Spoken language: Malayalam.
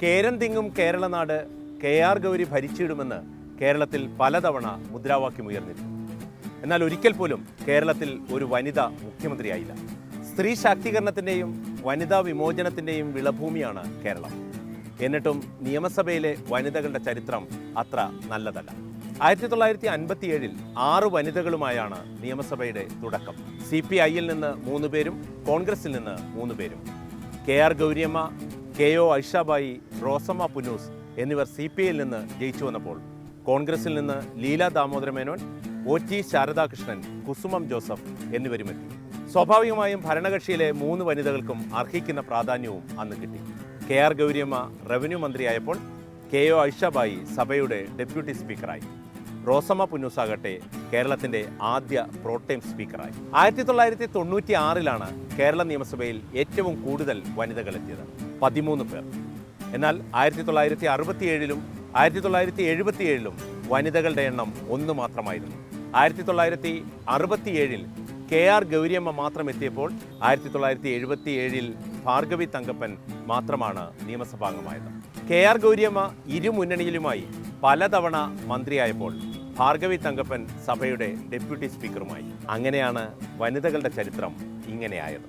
കേരം തിങ്ങും കേരളനാട് കെ ആർ ഗൗരി ഭരിച്ചിടുമെന്ന് കേരളത്തിൽ പലതവണ മുദ്രാവാക്യമുയർന്നിരുന്നു എന്നാൽ ഒരിക്കൽ പോലും കേരളത്തിൽ ഒരു വനിത മുഖ്യമന്ത്രിയായില്ല. സ്ത്രീ ശാക്തീകരണത്തിന്റെയും വനിതാ വിമോചനത്തിന്റെയും വിളഭൂമിയാണ് കേരളം. എന്നിട്ടും നിയമസഭയിലെ വനിതകളുടെ ചരിത്രം അത്ര നല്ലതല്ല. ആയിരത്തി തൊള്ളായിരത്തി അൻപത്തിയേഴിൽ ആറ് വനിതകളുമായാണ് നിയമസഭയുടെ തുടക്കം. സി പി ഐയിൽ നിന്ന് മൂന്ന് പേരും കോൺഗ്രസിൽ നിന്ന് മൂന്ന് പേരും. K R Gouriamma K O Aishabai Rosamma Punnoose എന്നിവർ സി പി ഐയിൽ നിന്ന് ജയിച്ചു വന്നപ്പോൾ കോൺഗ്രസിൽ നിന്ന് Leela Damodara Menon O T Sharadakrishnan Kusumam Joseph എന്നിവരുമെത്തി സ്വാഭാവികമായും ഭരണകക്ഷിയിലെ മൂന്ന് വനിതകൾക്കും അർഹിക്കുന്ന പ്രാധാന്യവും അന്ന് കിട്ടി. കെ ആർ ഗൗരിയമ്മ റവന്യൂ മന്ത്രിയായപ്പോൾ കെ ഒ ഐഷാബായി സഭയുടെ ഡെപ്യൂട്ടി സ്പീക്കറായി. റോസമ്മ പുന്നൂസാകട്ടെ കേരളത്തിന്റെ ആദ്യ പ്രോട്ടൈം സ്പീക്കറായി. ആയിരത്തി തൊള്ളായിരത്തി തൊണ്ണൂറ്റി ആറിലാണ് കേരള നിയമസഭയിൽ ഏറ്റവും കൂടുതൽ വനിതകൾ എത്തിയത്. പതിമൂന്ന് പേർ. എന്നാൽ ആയിരത്തി തൊള്ളായിരത്തി അറുപത്തിയേഴിലും ആയിരത്തി തൊള്ളായിരത്തി എഴുപത്തിയേഴിലും വനിതകളുടെ എണ്ണം ഒന്ന് മാത്രമായിരുന്നു. ആയിരത്തി തൊള്ളായിരത്തി അറുപത്തിയേഴിൽ കെ ആർ ഗൗരിയമ്മ മാത്രം എത്തിയപ്പോൾ ആയിരത്തി തൊള്ളായിരത്തി എഴുപത്തി ഏഴിൽ ഭാർഗവി തങ്കപ്പൻ മാത്രമാണ് നിയമസഭാംഗമായത്. കെ ആർ ഗൗരിയമ്മ ഇരുമുന്നണിയിലുമായി പലതവണ മന്ത്രിയായപ്പോൾ ഭാർഗവി തങ്കപ്പൻ സഭയുടെ ഡെപ്യൂട്ടി സ്പീക്കറുമായി. അങ്ങനെയാണ് വനിതകളുടെ ചരിത്രം ഇങ്ങനെയായത്.